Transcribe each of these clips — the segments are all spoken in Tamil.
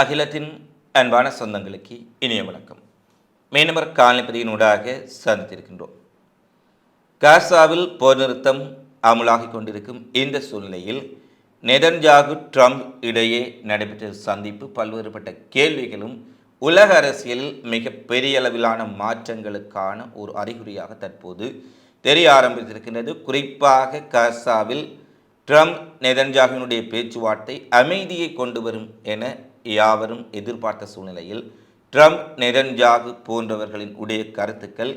அகிலத்தின் அன்பான சொந்தங்களுக்கு இனிய வணக்கம். மீனவர் காலனிப்பதியினூடாக சந்தித்திருக்கின்றோம். காசாவில் போர் நிறுத்தம் அமுலாகிக் கொண்டிருக்கும் இந்த சூழ்நிலையில் நெதன்ஜாகு ட்ரம்ப் இடையே நடைபெற்ற சந்திப்பு பல்வேறுபட்ட கேள்விகளும் உலக அரசியலில் மிக பெரிய அளவிலான மாற்றங்களுக்கான ஒரு அறிகுறியாக தற்போது தெரிய ஆரம்பித்திருக்கின்றது. குறிப்பாக காசாவில் ட்ரம்ப் நெதன்ஜாகுவினுடைய பேச்சுவார்த்தை அமைதியை கொண்டு வரும் என யாவரும் எதிர்பார்த்த சூழ்நிலையில் ட்ரம்ப் நெதன்ஜாகு போன்றவர்களின் உடைய கருத்துக்கள்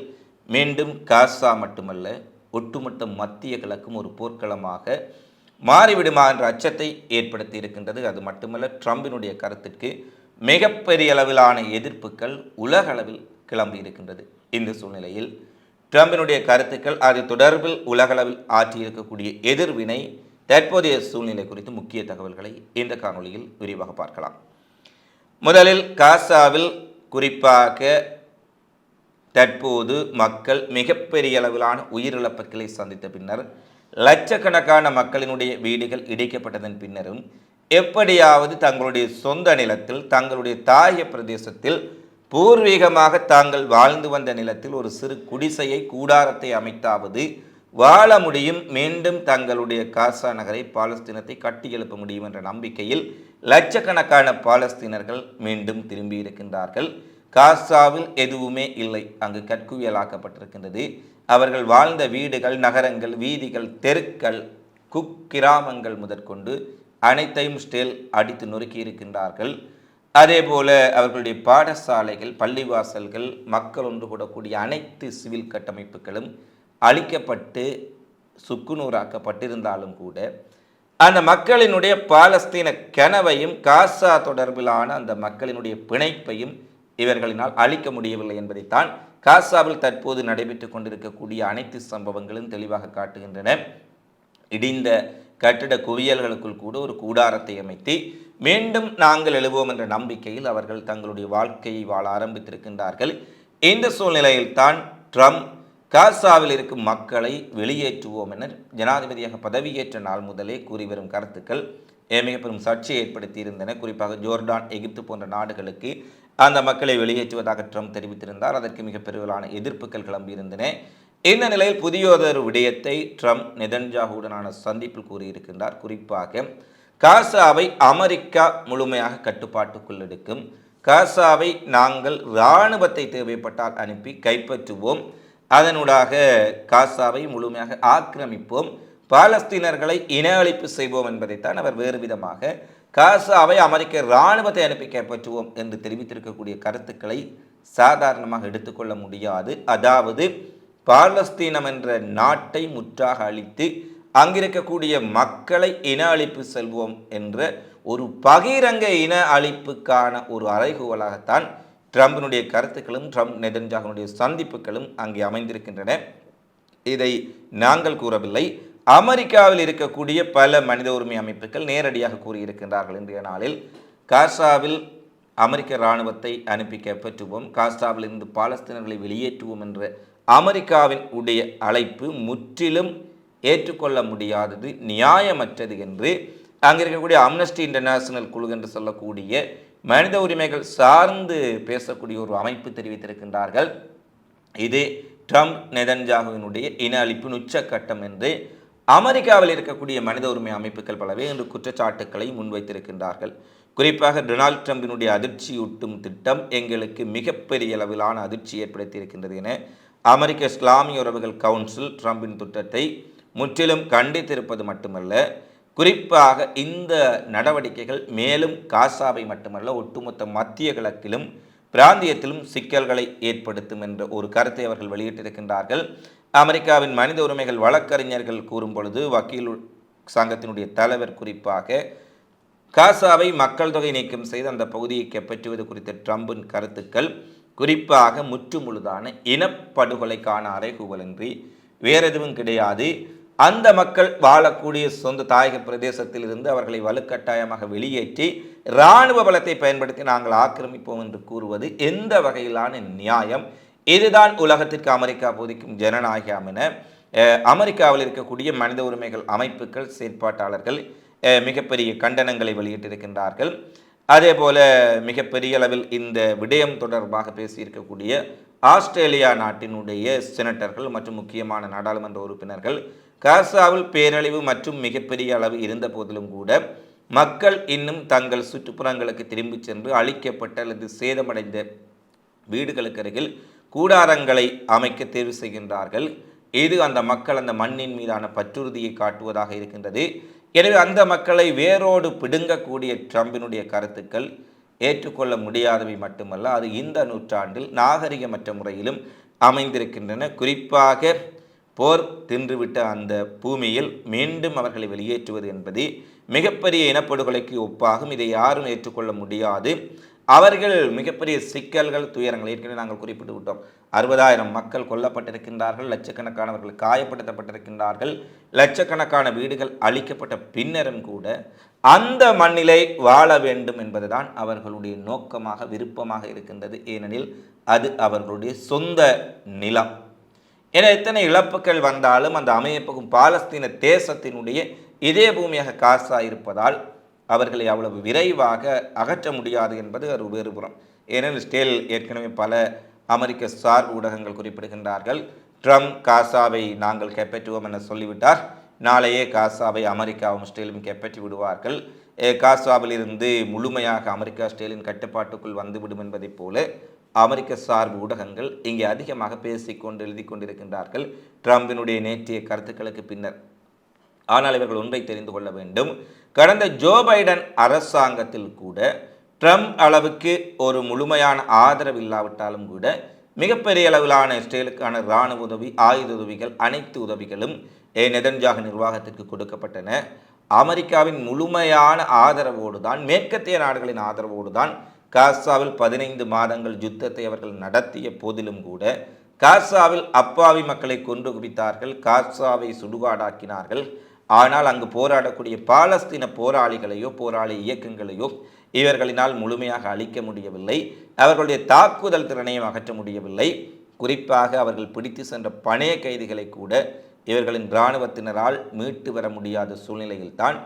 மீண்டும் காசா மட்டுமல்ல ஒட்டுமொத்த மத்திய கிழக்கும் ஒரு போர்க்களமாக மாறிவிடுமா என்ற அச்சத்தை ஏற்படுத்தி இருக்கின்றது. அது மட்டுமல்ல ட்ரம்பினுடைய கருத்திற்கு மிகப்பெரிய அளவிலான எதிர்ப்புகள் உலக அளவில் கிளம்பி இருக்கின்றது. இந்த சூழ்நிலையில் ட்ரம்பினுடைய கருத்துக்கள் அது தொடர்பில் உலகளவில் ஆற்றியிருக்கக்கூடிய எதிர்வினை தற்போதைய சூழ்நிலை குறித்து முக்கிய தகவல்களை இந்த காணொலியில் விரிவாக பார்க்கலாம். முதலில் காசாவில் குறிப்பாக தற்போது மக்கள் மிகப்பெரிய அளவிலான உயிரிழப்புகளை சந்தித்த பின்னர் லட்சக்கணக்கான மக்களினுடைய வீடுகள் இடிக்கப்பட்டதன் பின்னரும் எப்படியாவது தங்களுடைய சொந்த நிலத்தில் தங்களுடைய தாய பிரதேசத்தில் பூர்வீகமாக தாங்கள் வாழ்ந்து வந்த நிலத்தில் ஒரு சிறு குடிசையை கூடாரத்தை அமைத்தாவது வாழ முடியும் மீண்டும் தங்களுடைய காசா நகரை பாலஸ்தீனத்தை கட்டி எழுப்ப முடியும் என்ற நம்பிக்கையில் லட்சக்கணக்கான பாலஸ்தீனர்கள் மீண்டும் திரும்பி இருக்கின்றார்கள். காசாவில் எதுவுமே இல்லை. அங்கு கற்குவியலாக்கப்பட்டிருக்கின்றது. அவர்கள் வாழ்ந்த வீடுகள் நகரங்கள் வீதிகள் தெருக்கள் குக்கிராமங்கள் முதற்கொண்டு அனைத்தையும் ஸ்டேல் அடித்து நொறுக்கி இருக்கின்றார்கள். அதே போல அவர்களுடைய பாடசாலைகள் பள்ளிவாசல்கள் மக்கள் ஒன்று கூடக்கூடிய அனைத்து சிவில் கட்டமைப்புகளும் அழிக்கப்பட்டு சுக்குநூறாக்கப்பட்டிருந்தாலும் கூட அந்த மக்களினுடைய பாலஸ்தீன கனவையும் காசா தொடர்பிலான அந்த மக்களினுடைய பிணைப்பையும் இவர்களினால் அழிக்க முடியவில்லை என்பதைத்தான் காசாவில் தற்போது நடைபெற்று கொண்டிருக்கக்கூடிய அனைத்து சம்பவங்களும் தெளிவாக காட்டுகின்றன. இடிந்த கட்டிட குவியல்களுக்குள் கூட ஒரு கூடாரத்தை அமைத்து மீண்டும் நாங்கள் எழுவோம் என்ற நம்பிக்கையில் அவர்கள் தங்களுடைய வாழ்க்கையை வாழ ஆரம்பித்திருக்கின்றார்கள். இந்த சூழ்நிலையில்தான் ட்ரம்ப் காசாவில் இருக்கும் மக்களை வெளியேற்றுவோம் என ஜனாதிபதியாக பதவியேற்ற நாள் முதலே கூறி வரும் கருத்துக்கள் மிக பெரும் சர்ச்சையை ஏற்படுத்தி இருந்தன குறிப்பாக ஜோர்டான் எகிப்து போன்ற நாடுகளுக்கு அந்த மக்களை வெளியேற்றுவதாக ட்ரம்ப் தெரிவித்திருந்தார். அதற்கு மிக பெருவலான எதிர்ப்புகள் கிளம்பியிருந்தன. இந்த நிலையில் புதியதொரு விடயத்தை ட்ரம்ப் நெதன்ஜாகுடனான சந்திப்பில் கூறியிருக்கின்றார். குறிப்பாக காசாவை அமெரிக்கா முழுமையாக கட்டுப்பாட்டுக்குள் எடுக்கும். காசாவை நாங்கள் இராணுவத்தை தேவைப்பட்டால் அனுப்பி கைப்பற்றுவோம். அதனூடாக காசாவை முழுமையாக ஆக்கிரமிப்போம். பாலஸ்தீனர்களை இன அழிப்பு செய்வோம் என்பதைத்தான் அவர் வேறு விதமாக காசாவை அமெரிக்க இராணுவத்தை அனுப்பி கைப்பற்றுவோம் என்று தெரிவித்திருக்கக்கூடிய கருத்துக்களை சாதாரணமாக எடுத்துக்கொள்ள முடியாது. அதாவது பாலஸ்தீனம் என்ற நாட்டை முற்றாக அழித்து அங்கிருக்கக்கூடிய மக்களை இன அழிப்பு செல்வோம் என்ற ஒரு பகிரங்க இன அழிப்புக்கான ஒரு அறைகூவலாகத்தான் ட்ரம்பினுடைய கருத்துக்களும் ட்ரம்ப் நெதன்ஜாகனுடைய சந்திப்புகளும் அங்கே அமைந்திருக்கின்றன. இதை நாங்கள் கூறவில்லை. அமெரிக்காவில் இருக்கக்கூடிய பல மனித உரிமை அமைப்புகள் நேரடியாக கூறியிருக்கின்றார்கள் இன்றைய நாளில். காசாவில் அமெரிக்க இராணுவத்தை அனுப்பி கைப்பற்றுவோம் காசாவில் இருந்து பாலஸ்தீனர்களை வெளியேற்றுவோம் என்ற அமெரிக்காவின் உடைய அழைப்பு முற்றிலும் ஏற்றுக்கொள்ள முடியாதது நியாயமற்றது என்று அங்கே இருக்கக்கூடிய அம்னஸ்டி இன்டர்நேஷனல் குழு என்று சொல்லக்கூடிய மனித உரிமைகள் சார்ந்து பேசக்கூடிய ஒரு அமைப்பு தெரிவித்திருக்கின்றார்கள். இது ட்ரம்ப் நெதன்ஜாகுவினுடைய இன அழிப்பின் உச்சக்கட்டம் என்று அமெரிக்காவில் இருக்கக்கூடிய மனித உரிமை அமைப்புகள் பலவே இன்று குற்றச்சாட்டுக்களை முன்வைத்திருக்கின்றார்கள். குறிப்பாக டொனால்ட் ட்ரம்பினுடைய அதிர்ச்சியூட்டும் திட்டம் எங்களுக்கு மிகப்பெரிய அளவிலான அதிர்ச்சி ஏற்படுத்தியிருக்கின்றது என அமெரிக்க இஸ்லாமிய உறவுகள் கவுன்சில் ட்ரம்பின் திட்டத்தை முற்றிலும் கண்டித்திருப்பது மட்டுமல்ல குறிப்பாக இந்த நடவடிக்கைகள் மேலும் காசாவை மட்டுமல்ல ஒட்டுமொத்த மத்திய கிழக்கிலும் பிராந்தியத்திலும் சிக்கல்களை ஏற்படுத்தும் என்ற ஒரு கருத்தை அவர்கள் வெளியிட்டிருக்கின்றார்கள். அமெரிக்காவின் மனித உரிமைகள் வழக்கறிஞர்கள் கூறும் பொழுது வக்கீல் சங்கத்தினுடைய தலைவர் குறிப்பாக காசாவை மக்கள் தொகை நீக்கம் செய்து அந்த பகுதியை கைப்பற்றுவது குறித்த ட்ரம்பின் கருத்துக்கள் குறிப்பாக முற்றுமுழுதான இனப்படுகொலைக்கான அறைகூவலின்றி வேறெதுவும் கிடையாது. அந்த மக்கள் வாழக்கூடிய சொந்த தாயக பிரதேசத்தில் இருந்து அவர்களை வலுக்கட்டாயமாக வெளியேற்றி இராணுவ பலத்தை பயன்படுத்தி நாங்கள் ஆக்கிரமிப்போம் என்று கூறுவது எந்த வகையிலான நியாயம்? இதுதான் உலகத்திற்கு அமெரிக்கா போதிக்கும் ஜனநாயகம் என அமெரிக்காவில் இருக்கக்கூடிய மனித உரிமைகள் அமைப்புகள் செயற்பாட்டாளர்கள் மிகப்பெரிய கண்டனங்களை வெளியிட்டிருக்கின்றார்கள். அதே போல மிகப்பெரிய அளவில் இந்த விடயம் தொடர்பாக பேசியிருக்கக்கூடிய ஆஸ்திரேலியா நாட்டினுடைய செனட்டர்கள் மற்றும் முக்கியமான நாடாளுமன்ற உறுப்பினர்கள் காசாவில் பேரழிவு மற்றும் மிகப்பெரிய அளவு இருந்த போதிலும் கூட மக்கள் இன்னும் தங்கள் சுற்றுப்புறங்களுக்கு திரும்பிச் சென்று அழிக்கப்பட்ட அல்லது சேதமடைந்த வீடுகளுக்கு அருகில் கூடாரங்களை அமைக்க தேர்வு செய்கின்றார்கள். இது அந்த மக்கள் அந்த மண்ணின் மீதான பற்றுறுதியை காட்டுவதாக இருக்கின்றது. எனவே அந்த மக்களை வேரோடு பிடுங்கக்கூடிய ட்ரம்பினுடைய கருத்துக்கள் ஏற்றுக்கொள்ள முடியாதவை மட்டுமல்ல அது இந்த நூற்றாண்டில் நாகரிகமற்ற முறையிலும் அமைந்திருக்கின்றன. குறிப்பாக போர் தின்றுவிட்ட அந்த பூமியில் மீண்டும் அவர்களை வெளியேற்றுவது என்பது மிகப்பெரிய இனப்படுகொலைக்கு ஒப்பாகும். இதை யாரும் ஏற்றுக்கொள்ள முடியாது. அவர்கள் மிகப்பெரிய சிக்கல்கள் துயரங்கள் ஏற்கனவே நாங்கள் குறிப்பிட்டு விட்டோம் அறுபதாயிரம் மக்கள் கொல்லப்பட்டிருக்கின்றார்கள் லட்சக்கணக்கானவர்கள் காயப்படுத்தப்பட்டிருக்கின்றார்கள் லட்சக்கணக்கான வீடுகள் அழிக்கப்பட்ட பின்னரும் கூட அந்த மண்ணிலே வாழ வேண்டும் என்பதுதான் அவர்களுடைய நோக்கமாக விருப்பமாக இருக்கின்றது. ஏனெனில் அது அவர்களுடைய சொந்த நிலம். என எத்தனை இழப்புகள் வந்தாலும் அந்த அமையப்போகும் பாலஸ்தீன தேசத்தினுடைய இதே பூமியாக காசா இருப்பதால் அவர்களை அவ்வளவு விரைவாக அகற்ற முடியாது என்பது ஒரு வேறுபுறம். ஏனெனில் ஸ்டேல் ஏற்கனவே பல அமெரிக்க சார் ஊடகங்கள் குறிப்பிடுகின்றார்கள். ட்ரம்ப் காசாவை நாங்கள் கைப்பற்றுவோம் என சொல்லிவிட்டார். நாளையே காசாவை அமெரிக்காவும் ஸ்டேலும் கைப்பற்றி விடுவார்கள். காசாவிலிருந்து முழுமையாக அமெரிக்கா ஸ்டேலின் கட்டுப்பாட்டுக்குள் வந்துவிடும் என்பதைப் போல அமெரிக்க சார்பு ஊடகங்கள் இங்கே அதிகமாக பேசிக்கொண்டு எழுதி கொண்டிருக்கின்றார்கள் ட்ரம்பினுடைய நேற்றைய கருத்துக்களுக்கு பின்னர். ஆனால் இவர்கள் ஒன்றை தெரிந்து கொள்ள வேண்டும். கடந்த ஜோ பைடன் அரசாங்கத்தில் கூட ட்ரம்ப் அளவுக்கு ஒரு முழுமையான ஆதரவு இல்லாவிட்டாலும் கூட மிகப்பெரிய அளவிலான இஸ்ரேலுக்கான இராணுவ உதவி ஆயுத உதவிகள் அனைத்து உதவிகளும் ஏ, நெதன்ஜாக நிர்வாகத்திற்கு கொடுக்கப்பட்டன. அமெரிக்காவின் முழுமையான ஆதரவோடு தான் மேற்கத்திய நாடுகளின் ஆதரவோடு தான் காசாவில் பதினைந்து மாதங்கள் யுத்தத்தை அவர்கள் நடத்திய போதிலும் கூட காசாவில் அப்பாவி மக்களை கொன்று குவித்தார்கள் காசாவை சுடுகாடாக்கினார்கள். ஆனால் அங்கு போராடக்கூடிய பாலஸ்தீன போராளிகளையோ போராளி இயக்கங்களையோ இவர்களினால் முழுமையாக அழிக்க முடியவில்லை. அவர்களுடைய தாக்குதல் திறனையும் அகற்ற முடியவில்லை. குறிப்பாக அவர்கள் பிடித்து சென்ற பணைய கைதிகளை கூட இவர்களின் இராணுவத்தினரால் மீட்டு வர முடியாத சூழ்நிலையில்தான்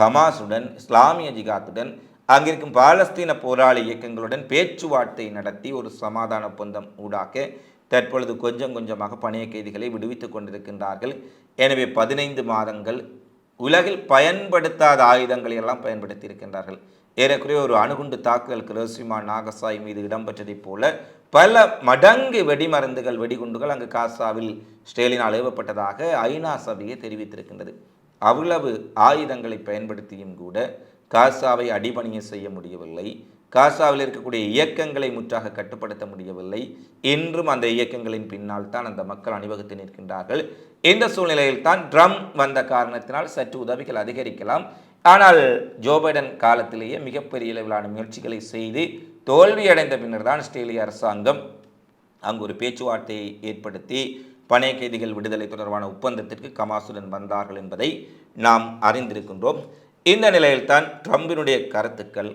ஹமாஸுடன் இஸ்லாமிய ஜிகாத்துடன் அங்கிருக்கும் பாலஸ்தீன போராளி இயக்கங்களுடன் பேச்சுவார்த்தை நடத்தி ஒரு சமாதான ஒப்பந்தம் ஊடாக தற்பொழுது கொஞ்சம் கொஞ்சமாக பணைய கைதிகளை விடுவித்துக் கொண்டிருக்கின்றார்கள். எனவே பதினைந்து மாதங்கள் உலகில் பயன்படுத்தாத ஆயுதங்களை எல்லாம் பயன்படுத்தி இருக்கின்றார்கள் ஏறக்குறைய ஒரு அணுகுண்டு தாக்குதல் கிரோசிமா நாகசாய் மீது இடம்பெற்றதைப் போல பல மடங்கு வெடிமருந்துகள் வெடிகுண்டுகள் அங்கு காசாவில் ஸ்டேலினால் ஏவப்பட்டதாக ஐநா சபையை தெரிவித்திருக்கின்றது. அவ்வளவு ஆயுதங்களை பயன்படுத்தியும் கூட காசாவை அடிபணிய செய்ய முடியவில்லை. காசாவில் இருக்கக்கூடிய இயக்கங்களை முற்றாக கட்டுப்படுத்த முடியவில்லை. இன்றும் அந்த இயக்கங்களின் பின்னால் தான் அந்த மக்கள் அணிவகுத்து நிற்கின்றார்கள். இந்த சூழ்நிலையில் தான் ட்ரம் வந்த காரணத்தினால் சற்று உதவிகள் அதிகரிக்கலாம். ஆனால் ஜோ பைடன் காலத்திலேயே மிகப்பெரிய அளவிலான முயற்சிகளை செய்து தோல்வியடைந்த பின்னர் தான் ஆஸ்திரேலிய அரசாங்கம் அங்கு ஒரு பேச்சுவார்த்தையை ஏற்படுத்தி பணைய கைதிகள் விடுதலை தொடர்பான ஒப்பந்தத்திற்கு கமாசுடன் வந்தார்கள் என்பதை நாம் அறிந்திருக்கின்றோம். இந்த நிலையில்தான் ட்ரம்பினுடைய கருத்துக்கள்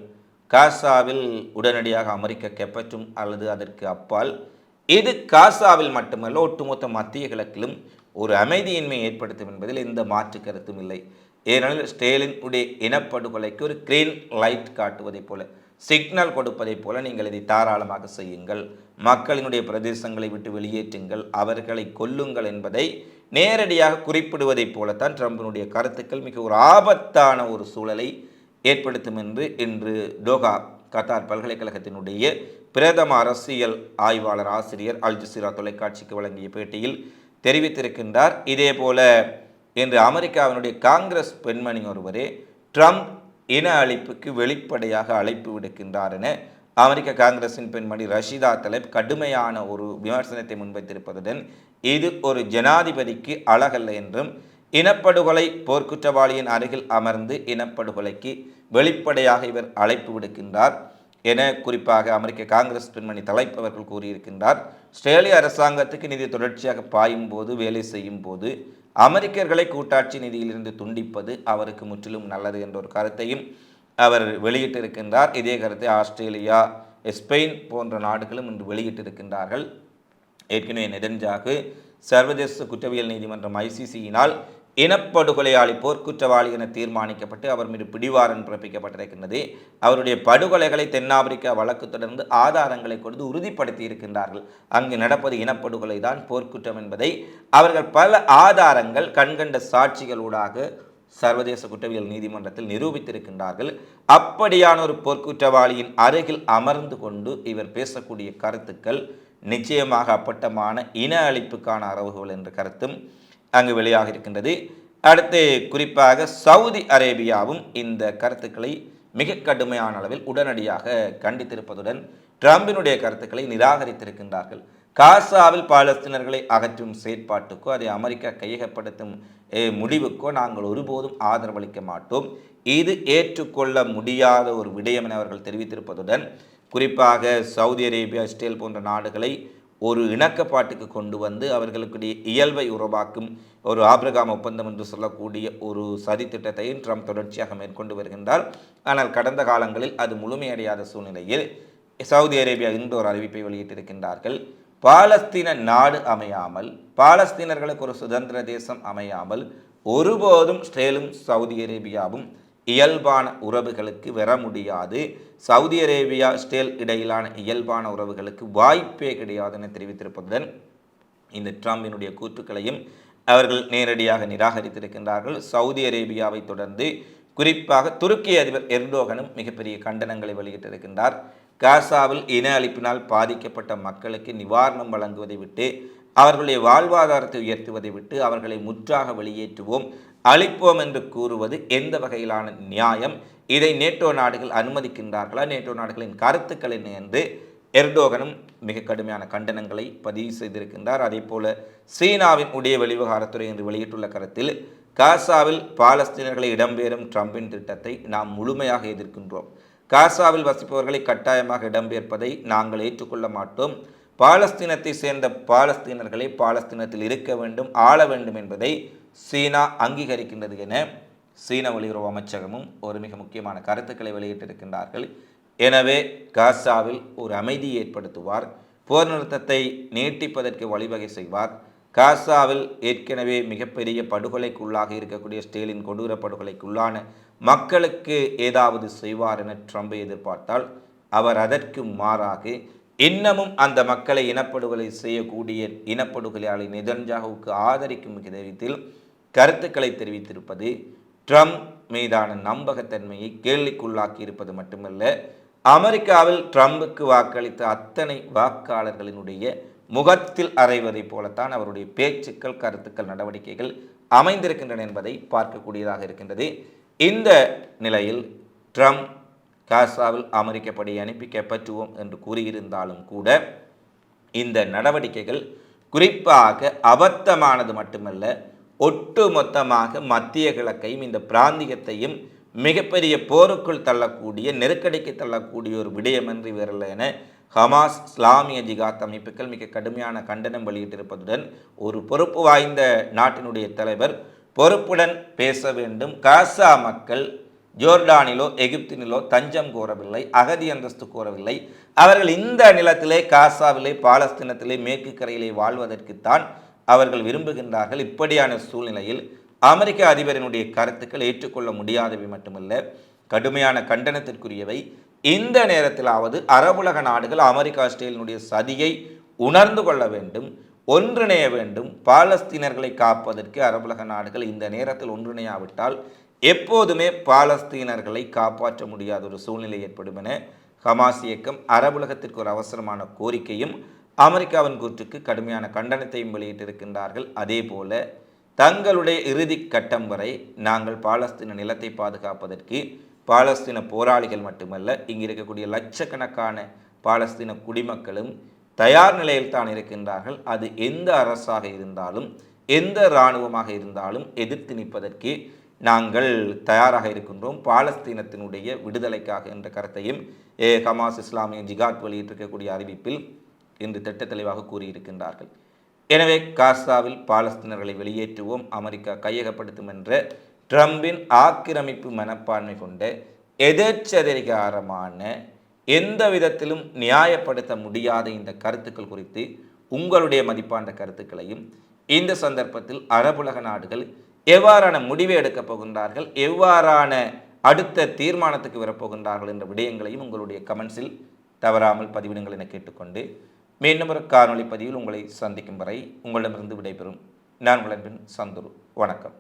காசாவில் உடனடியாக அமெரிக்க கெப்பற்றும் அல்லது அதற்கு அப்பால் இது காசாவில் மட்டுமல்ல ஒட்டுமொத்த மத்திய கிழக்கிலும் ஒரு அமைதியின்மை ஏற்படுத்தும் என்பதில் எந்த மாற்று கருத்தும் இல்லை. ஏனெனில் ஸ்டேலின் உடைய இனப்படுகொலைக்கு ஒரு கிரீன் லைட் காட்டுவதைப் போல சிக்னல் கொடுப்பதைப் போல நீங்கள் இதை தாராளமாக செய்யுங்கள். மக்களினுடைய பிரதேசங்களை விட்டு வெளியேற்றுங்கள் அவர்களை கொல்லுங்கள் என்பதை நேரடியாக குறிப்பிடுவதைப் போலத்தான் ட்ரம்பினுடைய கருத்துக்கள் மிக ஒரு ஆபத்தான ஒரு சூழலை ஏற்படுத்தும் என்று இன்று டோகா கத்தார் பல்கலைக்கழகத்தினுடைய பிரதம அரசியல் ஆய்வாளர் ஆசிரியர் அல் ஜசீரா தொலைக்காட்சிக்கு வழங்கிய பேட்டியில் தெரிவித்திருக்கின்றார். இதேபோல இன்று அமெரிக்காவினுடைய காங்கிரஸ் பெண்மணி ஒருவரே ட்ரம்ப் இன அழிப்புக்கு வெளிப்படையாக அழைப்பு விடுக்கின்றார் என அமெரிக்க காங்கிரசின் பெண்மணி ரஷிதா தலைப் கடுமையான ஒரு விமர்சனத்தை முன்வைத்திருப்பதுடன் இது ஒரு ஜனாதிபதிக்கு அழகல்ல என்றும் இனப்படுகொலை போர்க்குற்றவாளியின் அருகில் அமர்ந்து இனப்படுகொலைக்கு வெளிப்படையாக இவர் அழைப்பு விடுக்கின்றார் என குறிப்பாக அமெரிக்க காங்கிரஸ் பெண்மணி தலைப்பு அவர்கள் கூறியிருக்கின்றார். ஆஸ்திரேலிய அரசாங்கத்துக்கு நிதி தொடர்ச்சியாக பாயும் போது வேலை செய்யும் போது அமெரிக்கர்களை கூட்டாட்சி நிதியிலிருந்து துண்டிப்பது அவருக்கு முற்றிலும் நல்லது என்ற ஒரு கருத்தையும் அவர் வெளியிட்டிருக்கின்றார். இதே கருத்தை ஆஸ்திரேலியா ஸ்பெயின் போன்ற நாடுகளும் இன்று வெளியிட்டிருக்கின்றார்கள். ஏற்கனவே நெதன்ஜாகு சர்வதேச குற்றவியல் நீதிமன்றம் ஐசிசியினால் இனப்படுகொலையாளி போர்க்குற்றவாளி என தீர்மானிக்கப்பட்டு அவர் மீது பிடிவாரன் பிறப்பிக்கப்பட்டிருக்கின்றது. அவருடைய படுகொலைகளை தென்னாப்பிரிக்கா வழக்கு தொடர்ந்து ஆதாரங்களை கொடுத்து உறுதிப்படுத்தி இருக்கின்றார்கள். அங்கு நடப்பது இனப்படுகொலை தான் போர்க்குற்றம் என்பதை அவர்கள் பல ஆதாரங்கள் கண்கண்ட சாட்சிகளூடாக சர்வதேச குற்றவியல் நீதிமன்றத்தில் நிரூபித்திருக்கின்றார்கள். அப்படியான ஒரு போர்க்குற்றவாளியின் அருகில் அமர்ந்து கொண்டு இவர் பேசக்கூடிய கருத்துக்கள் நிச்சயமாக அப்பட்டமான இன அழிப்புக்கான அரவுகள் என்ற கருத்தும் அங்கு வெளியாக இருக்கின்றது. அடுத்து குறிப்பாக சவுதி அரேபியாவும் இந்த கருத்துக்களை மிக கடுமையான அளவில் உடனடியாக கண்டித்திருப்பதுடன் ட்ரம்பினுடைய கருத்துக்களை நிராகரித்திருக்கின்றார்கள். காசாவில் பாலஸ்தீனர்களை அகற்றும் செயற்பாட்டுக்கோ அதை அமெரிக்கா கையகப்படுத்தும் முடிவுக்கோ நாங்கள் ஒருபோதும் ஆதரவளிக்க மாட்டோம். இது ஏற்றுக்கொள்ள முடியாத ஒரு விடயம் என அவர்கள் தெரிவித்திருப்பதுடன் குறிப்பாக சவுதி அரேபியா இஸ்ரேல் போன்ற நாடுகளை ஒரு இணக்கப்பாட்டுக்கு கொண்டு வந்து அவர்களுக்குடைய இயல்பை உருவாக்கும் ஒரு ஆபிரகாம் ஒப்பந்தம் என்று சொல்லக்கூடிய ஒரு சதித்திட்டத்தையும் ட்ரம்ப் தொடர்ச்சியாக மேற்கொண்டு வருகின்றார். ஆனால் கடந்த காலங்களில் அது முழுமையடையாத சூழ்நிலையில் சவுதி அரேபியா இன்று ஒரு அறிவிப்பை வெளியிட்டிருக்கின்றார்கள். பாலஸ்தீன நாடு அமையாமல் பாலஸ்தீனர்களுக்கு ஒரு சுதந்திர தேசம் அமையாமல் ஒருபோதும் இஸ்ரேலும் சவுதி அரேபியாவும் இயல்பான உறவுகளுக்கு வர முடியாது. சவுதி அரேபியா இஸ்ரேல் இடையிலான இயல்பான உறவுகளுக்கு வாய்ப்பே கிடையாது என தெரிவித்திருப்பதுடன் இந்த ட்ரம்பினுடைய கூற்றுக்களையும் அவர்கள் நேரடியாக நிராகரித்திருக்கின்றார்கள். சவுதி அரேபியாவை தொடர்ந்து குறிப்பாக துருக்கி அதிபர் எர்டோகனும் மிகப்பெரிய கண்டனங்களை வெளியிட்டிருக்கின்றார். காசாவில் இன அழிப்பினால் பாதிக்கப்பட்ட மக்களுக்கு நிவாரணம் வழங்குவதை விட்டு அவர்களுடைய வாழ்வாதாரத்தை உயர்த்துவதை விட்டு அவர்களை முற்றாக வெளியேற்றுவோம் அழிப்போம் என்று கூறுவது எந்த வகையிலான நியாயம்? இதை நேட்டோ நாடுகள் அனுமதிக்கின்றார்களா? நேட்டோ நாடுகளின் கருத்துக்கள் என்ன என்று எர்டோகனும் மிக கடுமையான கண்டனங்களை பதிவு செய்திருக்கின்றார். அதே போல சீனாவின் உடைய வெளிவகாரத்துறை என்று வெளியிட்டுள்ள கருத்தில் காசாவில் பாலஸ்தீனர்களை இடம்பெறும் ட்ரம்பின் திட்டத்தை நாம் முழுமையாக எதிர்க்கின்றோம். காசாவில் வசிப்பவர்களை கட்டாயமாக இடம்பெயர்ப்பதை நாங்கள் ஏற்றுக்கொள்ள மாட்டோம். பாலஸ்தீனத்தை சேர்ந்த பாலஸ்தீனர்களை பாலஸ்தீனத்தில் இருக்க வேண்டும் ஆள வேண்டும் என்பதை சீனா அங்கீகரிக்கின்றது என சீன வெளியுறவு அமைச்சகமும் ஒரு மிக முக்கியமான கருத்துக்களை வெளியிட்டிருக்கின்றார்கள். எனவே காசாவில் ஒரு அமைதியை ஏற்படுத்துவார் போர் நிறுத்தத்தை நீட்டிப்பதற்கு வழிவகை செய்வார். காசாவில் ஏற்கனவே மிகப்பெரிய படுகொலைக்குள்ளாக இருக்கக்கூடிய ஸ்டேலின் கொடூர படுகொலைக்குள்ளான மக்களுக்கு ஏதாவது செய்வார் என ட்ரம்பை எதிர்பார்த்தால் அவர் அதற்கு மாறாக இன்னமும் அந்த மக்களை இனப்படுகொலை செய்யக்கூடிய இனப்படுகொலையாளி நெதன்ஜாகுவுக்கு ஆதரிக்கும் விதத்தில் கருத்துக்களை தெரிவித்திருப்பது ட்ரம்ப் மீதான நம்பகத்தன்மையை கேள்விக்குள்ளாக்கி இருப்பது மட்டுமல்ல அமெரிக்காவில் ட்ரம்புக்கு வாக்களித்த அத்தனை வாக்காளர்களினுடைய முகத்தில் அறைவதைப் போலத்தான் அவருடைய பேச்சுக்கள் கருத்துக்கள் நடவடிக்கைகள் அமைந்திருக்கின்றன என்பதை பார்க்கக்கூடியதாக இருக்கின்றது. இந்த நிலையில் ட்ரம்ப் காசாவில் அமெரிக்க படையை அனுப்பி கைப்பற்றுவோம் என்று கூறியிருந்தாலும் கூட இந்த நடவடிக்கைகள் குறிப்பாக அபத்தமானது மட்டுமல்ல ஒட்டுமொத்தமாக மத்திய கிழக்கையும் இந்த பிராந்தியத்தையும் மிகப்பெரிய போருக்குள் தள்ளக்கூடிய நெருக்கடிக்கு தள்ளக்கூடிய ஒரு விடயம் என்று என ஹமாஸ் இஸ்லாமிய ஜிகாத் அமைப்புகள் மிக கடுமையான கண்டனம் வெளியிட்டிருப்பதுடன் ஒரு பொறுப்பு வாய்ந்த நாட்டினுடைய தலைவர் பொறுப்புடன் பேச வேண்டும். காசா மக்கள் ஜோர்டானிலோ எகிப்தினிலோ தஞ்சம் கோரவில்லை அகதி அந்தஸ்து கோரவில்லை. அவர்கள் இந்த நிலத்திலே காசாவிலே பாலஸ்தீனத்திலே மேற்கு கரையிலே வாழ்வதற்குத்தான் அவர்கள் விரும்புகின்றார்கள். இப்படியான சூழ்நிலையில் அமெரிக்க அதிபரினுடைய கருத்துக்கள் ஏற்றுக்கொள்ள முடியாதவை மட்டுமல்ல கடுமையான கண்டனத்திற்குரியவை. இந்த நேரத்திலாவது அரபுலக நாடுகள் அமெரிக்கா ஆஸ்திரேலியனுடைய சதியை உணர்ந்து கொள்ள வேண்டும். ஒன்றிணைய வேண்டும். பாலஸ்தீனர்களை காப்பதற்கு அரபுலக நாடுகள் இந்த நேரத்தில் ஒன்றிணையாவிட்டால் எப்போதுமே பாலஸ்தீனர்களை காப்பாற்ற முடியாத ஒரு சூழ்நிலை ஏற்படும் என ஹமாஸ் இயக்கம் அரபுலகத்திற்கு ஒரு அவசரமான கோரிக்கையும் அமெரிக்காவின் கூற்றுக்கு கடுமையான கண்டனத்தையும் வெளியிட்டிருக்கின்றார்கள். அதே போல தங்களுடைய இறுதி கட்டம் வரை நாங்கள் பாலஸ்தீன நிலத்தை பாதுகாப்பதற்கு பாலஸ்தீன போராளிகள் மட்டுமல்ல இங்கு இருக்கக்கூடிய லட்சக்கணக்கான பாலஸ்தீன குடிமக்களும் தயார் நிலையில் தான் இருக்கின்றார்கள். அது எந்த அரசாக இருந்தாலும் எந்த இராணுவமாக இருந்தாலும் எதிர்த்து நிற்பதற்கு நாங்கள் தயாராக இருக்கின்றோம். பாலஸ்தீனத்தினுடைய விடுதலைக்காக என்ற கருத்தையும் ஏ ஹமாஸ் இஸ்லாமிய ஜிகாத் வெளியிட்டிருக்கக்கூடிய அறிவிப்பில் இன்று திட்ட தெளிவாக கூறியிருக்கின்றார்கள். எனவே காசாவில் பாலஸ்தீனர்களை வெளியேற்றுவோம் அமெரிக்கா கையகப்படுத்தும் என்ற ட்ரம்பின் ஆக்கிரமிப்பு மனப்பான்மை கொண்ட எதிர்ச்சதிகாரமான எந்த விதத்திலும் நியாயப்படுத்த முடியாத இந்த கருத்துக்கள் குறித்து உங்களுடைய மதிப்பான கருத்துக்களையும் இந்த சந்தர்ப்பத்தில் அரபுலக நாடுகள் எவ்வாறான முடிவை எடுக்கப் போகின்றார்கள் எவ்வாறான அடுத்த தீர்மானத்துக்கு வரப்போகின்றார்கள் என்ற விடயங்களையும் உங்களுடைய கமெண்ட்ஸில் தவறாமல் பதிவிடுங்கள் என கேட்டுக்கொண்டு மீண்டும் ஒரு காணொலி பதிவில் உங்களை சந்திக்கும் வரை உங்களிடமிருந்து விடைபெறும். நான் உங்களின் சந்துரு. வணக்கம்.